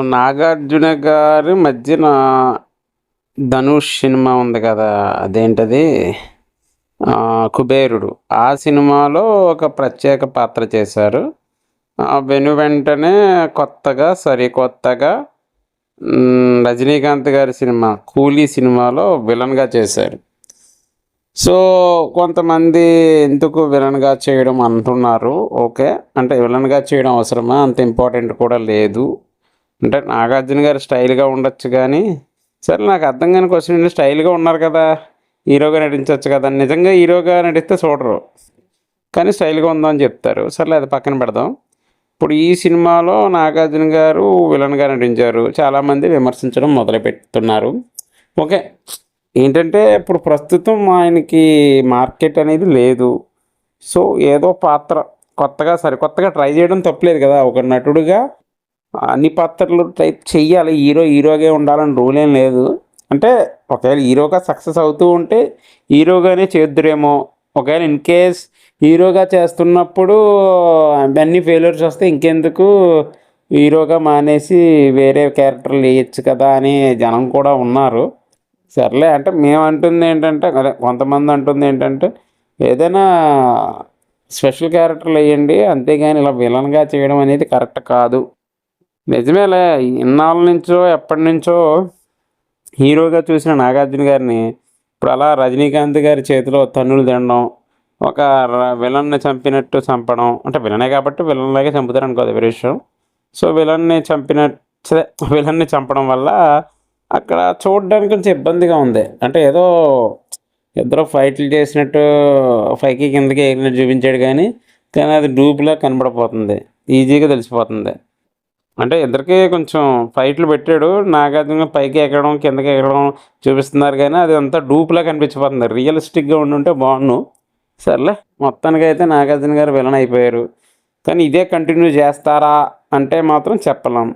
నాగార్జున గారి మధ్యన ధనుష్ సినిమా ఉంది కదా అదేంటది? కుబేరుడు. ఆ సినిమాలో ఒక ప్రత్యేక పాత్ర చేశారు. ఆ, వెను వెంటనే కొత్తగా సరికొత్తగా రజనీకాంత్ గారి సినిమా కూలీ సినిమాలో విలన్గా చేశారు. సో కొంతమంది ఎందుకు విలన్గా చేయడం అంటున్నారు? ఓకే. అంటే విలన్గా చేయడం అవసరమా? అంత ఇంపార్టెంట్ కూడా లేదు. అంటే నాగార్జున గారు స్టైల్గా ఉండొచ్చు కానీ సరే నాకు అర్థం కాని క్వశ్చన్ ఏంటి స్టైల్గా ఉన్నారు కదా హీరోగా నటించవచ్చు కదా నిజంగా హీరోగా నటిస్తే చూడరు. కానీ స్టైల్గా ఉందని చెప్తారు. సర్లే అది పక్కన పెడదాం. ఇప్పుడు ఈ సినిమాలో నాగార్జున గారు విలన్గా నటించారు. చాలామంది విమర్శించడం మొదలుపెడుతున్నారు. ఓకే. ఏంటంటే ఇప్పుడు ప్రస్తుతం ఆయనకి మార్కెట్ అనేది లేదు. సో ఏదో పాత్ర కొత్తగా సరే కొత్తగా ట్రై చేయడం తప్పలేదు కదా. ఒక నటుడుగా అన్ని పాత్రలు ట్రై చెయ్యాలి. హీరో హీరోగా ఉండాలని రూల్ ఏం లేదు. అంటే ఒకవేళ హీరోగా సక్సెస్ అవుతూ ఉంటే హీరోగానే చేద్దురేమో. ఒకవేళ ఇన్ కేస్ హీరోగా చేస్తున్నప్పుడు అన్ని ఫెయిల్యూర్స్ వస్తే ఇంకెందుకు? హీరోగా మానేసి వేరే క్యారెక్టర్లు వేయచ్చు కదా అని జనం కూడా ఉన్నారు. సర్లే అంటే మేము అంటుంది ఏంటంటే అదే కొంతమంది అంటుంది ఏంటంటే ఏదైనా స్పెషల్ క్యారెక్టర్లు వేయండి అంతేగాని ఇలా విలన్గా చేయడం అనేది కరెక్ట్ కాదు. నిజమేలే ఇన్నాళ్ళ నుంచో ఎప్పటి నుంచో హీరోగా చూసిన నాగార్జున గారిని ఇప్పుడు అలా రజనీకాంత్ గారి చేతిలో తన్నులు తినడం ఒక విలన్ని చంపినట్టు చంపడం అంటే విలనే కాబట్టి విలన్లాగే చంపుతారు అనుకోదు ఎవరి విషయం. సో విలన్ని చంపినట్టు విలన్ని చంపడం వల్ల అక్కడ చూడడానికి కొంచెం ఇబ్బందిగా ఉంది. అంటే ఏదో ఇద్దరు ఫైట్లు చేసినట్టు పైకి కిందకి ఎగిరినట్టు చూపించాడు కానీ కానీ అది డూప్లా కనబడిపోతుంది. ఈజీగా తెలిసిపోతుంది. అంటే ఇద్దరికి కొంచెం ఫైట్లు పెట్టాడు. నాగార్జున పైకి ఎక్కడం కిందకి ఎక్కడం చూపిస్తున్నారు కానీ అది అంతా డూప్లా కనిపించిపోతుంది రియలిస్టిక్గా ఉండుంటే బాగుండు. సర్లే మొత్తానికి అయితే నాగార్జున గారు విలన్ అయిపోయారు. కానీ ఇదే కంటిన్యూ చేస్తారా అంటే మాత్రం చెప్పలేం.